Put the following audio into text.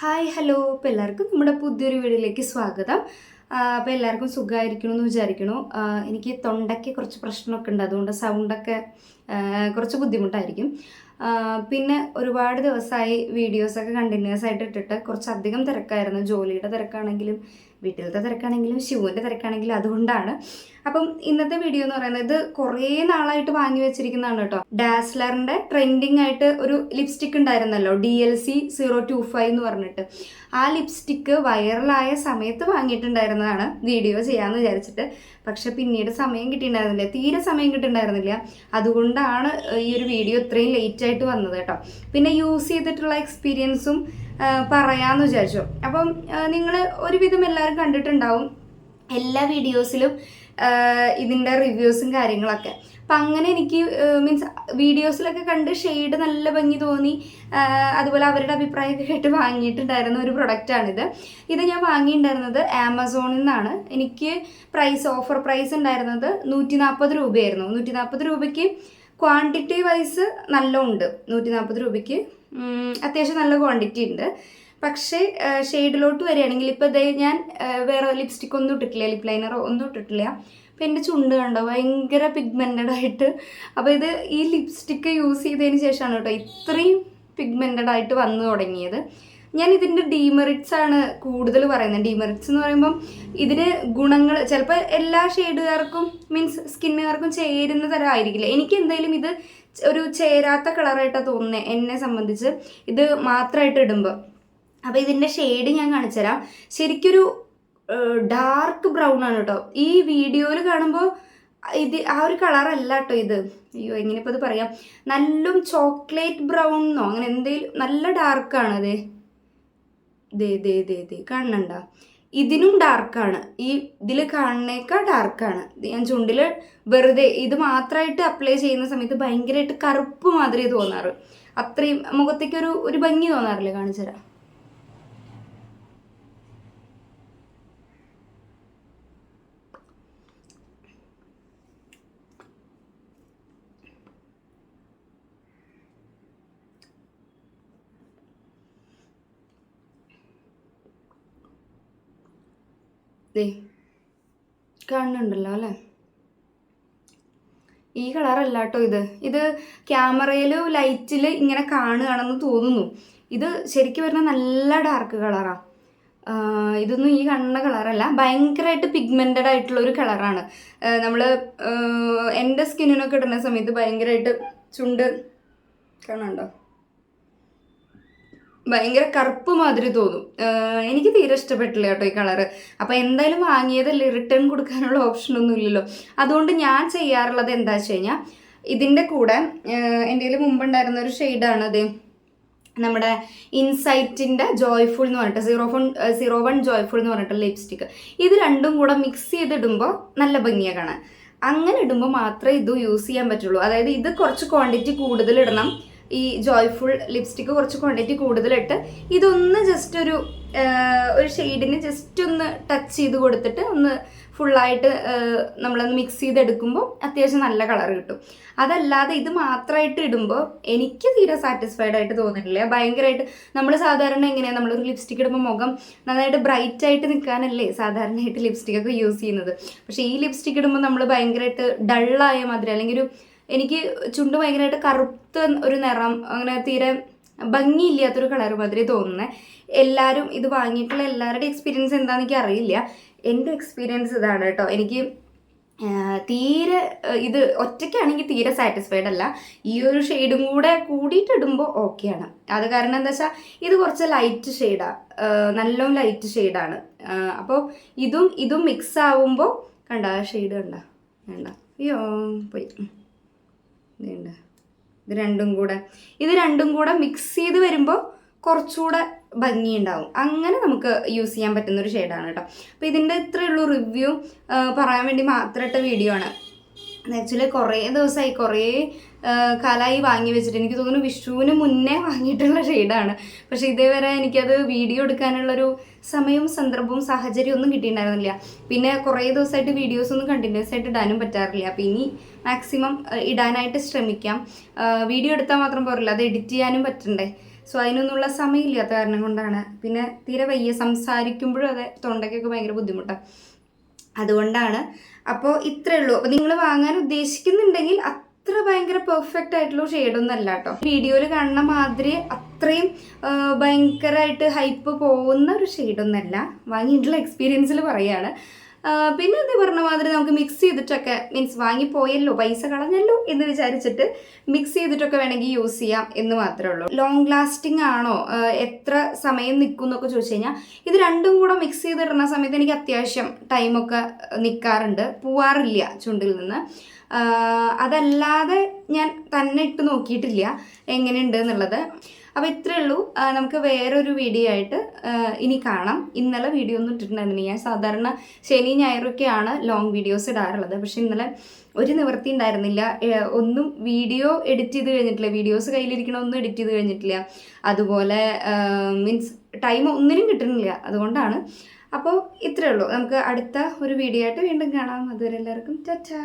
Hi hello അപ്പോൾ എല്ലാവർക്കും നമ്മുടെ പുതിയൊരു വീഡിയോയിലേക്ക് സ്വാഗതം. അപ്പോൾ എല്ലാവർക്കും സുഖമായിരിക്കണം എന്ന് വിചാരിക്കണു എനിക്ക് തൊണ്ടയ്ക്ക് കുറച്ച് പ്രശ്നമൊക്കെ ഉണ്ട്. അതുകൊണ്ട് സൗണ്ടൊക്കെ കുറച്ച് ബുദ്ധിമുട്ടായിരിക്കും. പിന്നെ ഒരുപാട് ദിവസമായി വീഡിയോസൊക്കെ കണ്ടിന്യൂസ് ആയിട്ട് ഇട്ടിട്ട് കുറച്ചധികം തിരക്കായിരുന്നു. ജോലിയുടെ തിരക്കാണെങ്കിലും വീട്ടിലത്തെ തിരക്കാണെങ്കിലും ശിവുവിന്റെ തിരക്കാണെങ്കിലും അതുകൊണ്ടാണ്. അപ്പം ഇന്നത്തെ വീഡിയോ എന്ന് പറയുന്നത് ഇത് കുറേ നാളായിട്ട് വാങ്ങി വെച്ചിരിക്കുന്നതാണ് കേട്ടോ. ഡാസ്ലറിന്റെ ട്രെൻഡിങ് ആയിട്ട് ഒരു ലിപ്സ്റ്റിക് ഉണ്ടായിരുന്നല്ലോ D L C zero two five എന്ന് പറഞ്ഞിട്ട്. ആ ലിപ്സ്റ്റിക്ക് വൈറലായ സമയത്ത് വാങ്ങിയിട്ടുണ്ടായിരുന്നതാണ് വീഡിയോ ചെയ്യാമെന്ന് വിചാരിച്ചിട്ട്. പക്ഷെ പിന്നീട് സമയം കിട്ടിയിട്ടുണ്ടായിരുന്നില്ല തീരെ സമയം കിട്ടിയിട്ടുണ്ടായിരുന്നില്ല. അതുകൊണ്ടാണ് ഈ ഒരു വീഡിയോ ഇത്രയും ലേറ്റ് ആയിട്ട് വന്നത് കേട്ടോ. പിന്നെ യൂസ് ചെയ്തിട്ടുള്ള എക്സ്പീരിയൻസും പറയാമെന്ന് വിചാരിച്ചു. അപ്പം നിങ്ങൾ ഒരുവിധം എല്ലാവരും കണ്ടിട്ടുണ്ടാവും എല്ലാ വീഡിയോസിലും ഇതിന്റെ റിവ്യൂസും കാര്യങ്ങളൊക്കെ. അപ്പം അങ്ങനെ എനിക്ക് മീൻസ് വീഡിയോസിലൊക്കെ കണ്ട് ഷെയ്ഡ് നല്ല ഭംഗി തോന്നി. അതുപോലെ അവരുടെ അഭിപ്രായമൊക്കെ കേട്ട് വാങ്ങിയിട്ടുണ്ടായിരുന്ന ഒരു പ്രൊഡക്റ്റാണിത് ഇത് ഞാൻ വാങ്ങിയിട്ടുണ്ടായിരുന്നത് ആമസോണിൽ നിന്നാണ്. എനിക്ക് പ്രൈസ് ഓഫർ പ്രൈസ് ഉണ്ടായിരുന്നത് നൂറ്റി നാൽപ്പത് രൂപയായിരുന്നു. നൂറ്റി നാൽപ്പത് രൂപയ്ക്ക് ക്വാണ്ടിറ്റി വൈസ് നല്ല ഉണ്ട്. നൂറ്റി നാൽപ്പത് രൂപയ്ക്ക് അത്യാവശ്യം നല്ല ക്വാണ്ടിറ്റി ഉണ്ട്. പക്ഷേ ഷെയ്ഡിലോട്ട് വരികയാണെങ്കിൽ ഇപ്പോൾ ഇതേ ഞാൻ വേറെ ലിപ്സ്റ്റിക് ഒന്നും ഇട്ടിട്ടില്ല ലിപ് ലൈനറോ ഒന്നും ഇട്ടിട്ടില്ല. അപ്പോൾ എന്റെ ചുണ്ട് കണ്ടോ ഭയങ്കര പിഗ്മെന്റഡ് ആയിട്ട്. അപ്പോൾ ഇത് ഈ ലിപ്സ്റ്റിക്ക് യൂസ് ചെയ്തതിന് ശേഷമാണ് കേട്ടോ ഇത്രയും പിഗ്മെന്റഡ് ആയിട്ട് വന്നു തുടങ്ങിയത്. ഞാൻ ഇതിന്റെ ഡീമെറിറ്റ്സ് ആണ് കൂടുതൽ പറയുന്നത്. ഡീമെറിറ്റ്സ് എന്ന് പറയുമ്പം ഇതിന് ഗുണങ്ങൾ ചിലപ്പോൾ എല്ലാ ഷെയ്ഡുകാർക്കും മീൻസ് സ്കിന്നുകാർക്കും ചേരുന്ന തരം ആയിരിക്കില്ല എനിക്ക് എന്തായാലും ഇത് ഒരു ചേരാത്ത കളറായിട്ടാണ് തോന്നുന്നത് എന്നെ സംബന്ധിച്ച്. ഇത് മാത്രമായിട്ട് ഇടുമ്പോൾ അപ്പോൾ ഇതിന്റെ ഷെയ്ഡ് ഞാൻ കാണിച്ചുതരാം ശരിക്കൊരു ഡാർക്ക് ബ്രൗൺ ആണ് കേട്ടോ ഈ വീഡിയോയിൽ കാണുമ്പോൾ ഇത് ആ ഒരു കളറല്ല കേട്ടോ ഇത്. അയ്യോ എങ്ങനെ ഇപ്പോൾ ഇത് പറയാം? നല്ലും ചോക്ലേറ്റ് ബ്രൗൺ എന്നോ? അങ്ങനെ എന്തെങ്കിലും നല്ല ഡാർക്കാണ് അതെ ദേ ദേ ദേ ദേ കാണണ്ട ഇതിനും ഡാർക്കാണ് ഈ ഇതിൽ കാണുന്നേക്കാൾ ഡാർക്കാണ് ഞാൻ ചുണ്ടിൽ വെറുതെ ഇത് മാത്രമായിട്ട് അപ്ലൈ ചെയ്യുന്ന സമയത്ത് ഭയങ്കരമായിട്ട് കറുപ്പ് മാതിരി തോന്നാറ്. അത്രയും മുഖത്തേക്ക് ഒരു ഒരു ഭംഗി തോന്നാറില്ലേ? കാണിച്ചു തരാം. ദേ കാണുന്നുണ്ടല്ലോ അല്ലേ? ഈ കളറല്ല കേട്ടോ ഇത്. ഇത് ക്യാമറയിൽ ലൈറ്റിൽ ഇങ്ങനെ കാണുകയാണെന്ന് തോന്നുന്നു. ഇത് ശരിക്കും പറഞ്ഞാൽ നല്ല ഡാർക്ക് കളറാണ് ഇതൊന്നും ഈ കാണുന്ന കളറല്ല. ഭയങ്കരമായിട്ട് പിഗ്മെന്റഡ് ആയിട്ടുള്ള ഒരു കളറാണ് നമ്മൾ എന്റെ സ്കിന്നിനൊക്കെ ഇടുന്ന സമയത്ത് ഭയങ്കരമായിട്ട് ചുണ്ട് കാണാണ്ടോ ഭയങ്കര കറുപ്പ് മാതിരി തോന്നും. എനിക്ക് തീരെ ഇഷ്ടപ്പെട്ടില്ല കേട്ടോ ഈ കളറ്. അപ്പോൾ എന്തായാലും വാങ്ങിയതല്ലേ? റിട്ടേൺ കൊടുക്കാനുള്ള ഓപ്ഷൻ ഒന്നും ഇല്ലല്ലോ. അതുകൊണ്ട് ഞാൻ ചെയ്യാറുള്ളത് എന്താ വെച്ച് കഴിഞ്ഞാൽ ഇതിന്റെ കൂടെ എന്റെ കയ്യിൽ മുമ്പുണ്ടായിരുന്ന ഒരു ഷെയ്ഡാണ് അത്. നമ്മുടെ ഇൻസൈറ്റിന്റെ ജോയ്ഫുൾ എന്ന് പറഞ്ഞിട്ട് zero four zero one joyful എന്ന് പറഞ്ഞിട്ട് ലിപ്സ്റ്റിക്ക് ഇത് രണ്ടും കൂടെ മിക്സ് ചെയ്തിടുമ്പോൾ നല്ല ഭംഗിയാണ് കാണാൻ. അങ്ങനെ ഇടുമ്പോൾ മാത്രമേ ഇത് യൂസ് ചെയ്യാൻ പറ്റുള്ളൂ. അതായത് ഇത് കുറച്ച് ക്വാണ്ടിറ്റി കൂടുതൽ ഇടണം ഈ ജോയ്ഫുൾ ലിപ്സ്റ്റിക്ക് കുറച്ച് ക്വാണ്ടിറ്റി കൂടുതലിട്ട് ഇതൊന്ന് ജസ്റ്റ് ഒരു ഒരു ഷെയ്ഡിന് ജസ്റ്റ് ഒന്ന് ടച്ച് ചെയ്ത് കൊടുത്തിട്ട് ഒന്ന് ഫുള്ളായിട്ട് നമ്മളൊന്ന് മിക്സ് ചെയ്തെടുക്കുമ്പോൾ അത്യാവശ്യം നല്ല കളർ കിട്ടും. അതല്ലാതെ ഇത് മാത്രമായിട്ട് ഇടുമ്പോൾ എനിക്ക് തീരെ സാറ്റിസ്ഫൈഡ് ആയിട്ട് തോന്നിയിട്ടില്ല. ഭയങ്കരമായിട്ട് നമ്മൾ സാധാരണ എങ്ങനെയാണ് നമ്മളൊരു ലിപ്സ്റ്റിക് ഇടുമ്പോൾ മുഖം നന്നായിട്ട് ബ്രൈറ്റ് ആയിട്ട് നിൽക്കാനല്ലേ സാധാരണയായിട്ട് ലിപ്സ്റ്റിക്കൊക്കെ യൂസ് ചെയ്യുന്നത്. പക്ഷേ ഈ ലിപ്സ്റ്റിക് ഇടുമ്പോൾ നമ്മൾ ഭയങ്കരമായിട്ട് ഡള്ളായ മാതിരി അല്ലെങ്കിൽ ഒരു എനിക്ക് ചുണ്ട് ഭയങ്കരമായിട്ട് കറുത്ത ഒരു നിറം അങ്ങനെ തീരെ ഭംഗിയില്ലാത്തൊരു കളർ മാതിരി തോന്നുന്നത് എല്ലാവരും ഇത് വാങ്ങിയിട്ടുള്ള എല്ലാവരുടെയും എക്സ്പീരിയൻസ് എന്താണെന്ന് എനിക്ക് അറിയില്ല. എന്റെ എക്സ്പീരിയൻസ് ഇതാണ് കേട്ടോ. എനിക്ക് തീരെ ഇത് ഒറ്റയ്ക്കാണെങ്കിൽ തീരെ സാറ്റിസ്ഫൈഡ് അല്ല. ഈ ഒരു ഷെയ്ഡും കൂടെ കൂടിയിട്ട് ഇടുമ്പോൾ ഓക്കെയാണ് അത് കാരണം എന്താ വെച്ചാൽ ഇത് കുറച്ച് ലൈറ്റ് ഷെയ്ഡാണ് നല്ലോണം ലൈറ്റ് ഷെയ്ഡാണ് അപ്പോൾ ഇതും ഇതും മിക്സ് ആവുമ്പോൾ കണ്ട ഷെയ്ഡ് കണ്ട വേണ്ട അയ്യോ പോയി. ഇതുണ്ട്. ഇത് രണ്ടും കൂടെ. ഇത് രണ്ടും കൂടെ മിക്സ് ചെയ്ത് വരുമ്പോൾ കുറച്ചുകൂടെ ഭംഗിയുണ്ടാവും. അങ്ങനെ നമുക്ക് യൂസ് ചെയ്യാൻ പറ്റുന്ന ഒരു ഷെയ്ഡാണ് കേട്ടോ. അപ്പോൾ ഇതിന്റെ ഇത്രയുള്ളൂ റിവ്യൂ പറയാൻ വേണ്ടി മാത്രമായിട്ട് വീഡിയോ ആണ്. ആക്ച്വലി കുറേ ദിവസമായി കുറേ കാലമായി വാങ്ങി വെച്ചിട്ട്. എനിക്ക് തോന്നുന്നു വിഷുവിന് മുന്നേ വാങ്ങിയിട്ടുള്ള ഷെയ്ഡാണ്. പക്ഷേ ഇതേവരെ എനിക്കത് വീഡിയോ എടുക്കാനുള്ളൊരു സമയവും സന്ദർഭവും സാഹചര്യവും ഒന്നും കിട്ടിയിട്ടുണ്ടായിരുന്നില്ല. പിന്നെ കുറേ ദിവസമായിട്ട് വീഡിയോസ് ഒന്നും കണ്ടിന്യൂസ് ആയിട്ട് ഇടാനും പറ്റാറില്ല. അപ്പം ഇനി മാക്സിമം ഇടാനായിട്ട് ശ്രമിക്കാം. വീഡിയോ എടുത്താൽ മാത്രം പോരല്ല. അത് എഡിറ്റ് ചെയ്യാനും പറ്റണ്ടേ? സോ അതിനൊന്നുള്ള സമയമില്ലാത്ത കാരണം കൊണ്ടാണ്. പിന്നെ തീരെ വയ്യ. സംസാരിക്കുമ്പോഴും അതെ തൊണ്ടയ്ക്കൊക്കെ ഭയങ്കര ബുദ്ധിമുട്ടാണ് അതുകൊണ്ടാണ്. അപ്പോൾ ഇത്രയേ ഉള്ളൂ അപ്പോൾ നിങ്ങൾ വാങ്ങാൻ ഉദ്ദേശിക്കുന്നുണ്ടെങ്കിൽ അത്ര ഭയങ്കര പെർഫെക്റ്റ് ആയിട്ടുള്ള ഷെയ്ഡൊന്നും അല്ല കേട്ടോ വീഡിയോയിൽ കാണുന്ന മാതിരി അത്രയും ഭയങ്കരമായിട്ട് ഹൈപ്പ് പോകുന്ന ഒരു ഷെയ്ഡൊന്നല്ല വാങ്ങിയിട്ടുള്ള എക്സ്പീരിയൻസിൽ പറയാണ്. ആ, പിന്നെ എന്ത് പറഞ്ഞ മാതിരി നമുക്ക് മിക്സ് ചെയ്തിട്ടൊക്കെ മീൻസ് വാങ്ങിപ്പോയല്ലോ പൈസ കളഞ്ഞല്ലോ എന്ന് വിചാരിച്ചിട്ട് മിക്സ് ചെയ്തിട്ടൊക്കെ വേണമെങ്കിൽ യൂസ് ചെയ്യാം എന്ന് മാത്രമേ ഉള്ളൂ. ലോങ് ലാസ്റ്റിംഗ് ആണോ? എത്ര സമയം നിൽക്കും എന്നൊക്കെ ചോദിച്ചു കഴിഞ്ഞാൽ ഇത് രണ്ടും കൂടെ മിക്സ് ചെയ്തിടുന്ന സമയത്ത് എനിക്ക് അത്യാവശ്യം ടൈമൊക്കെ നിൽക്കാറുണ്ട് പോവാറില്ല ചുണ്ടിൽ നിന്ന്. അതല്ലാതെ ഞാൻ തന്നെ ഇട്ട് നോക്കിയിട്ടില്ല എങ്ങനെയുണ്ട് എന്നുള്ളത്. അപ്പോൾ ഇത്രയേ ഉള്ളൂ. നമുക്ക് വേറൊരു വീഡിയോ ആയിട്ട് ഇനി കാണാം. ഇന്നലെ വീഡിയോ ഒന്നും ഇട്ടിട്ടുണ്ടായിരുന്നില്ല. ഞാൻ സാധാരണ ശനി ഞായറൊക്കെയാണ് ലോങ് വീഡിയോസ് ഇടാറുള്ളത്. പക്ഷെ ഇന്നലെ ഒരു നിവൃത്തി ഉണ്ടായിരുന്നില്ല. ഒന്നും വീഡിയോ എഡിറ്റ് ചെയ്ത് കഴിഞ്ഞിട്ടില്ല. വീഡിയോസ് കയ്യിലിരിക്കണം ഒന്നും എഡിറ്റ് ചെയ്ത് കഴിഞ്ഞിട്ടില്ല. അതുപോലെ മീൻസ് ടൈം ഒന്നിനും കിട്ടുന്നില്ല. അതുകൊണ്ടാണ്. അപ്പോൾ ഇത്രയേ ഉള്ളൂ. നമുക്ക് അടുത്ത ഒരു വീഡിയോ ആയിട്ട് വീണ്ടും കാണാം. അതുവരെ എല്ലാവർക്കും ടാറ്റാ.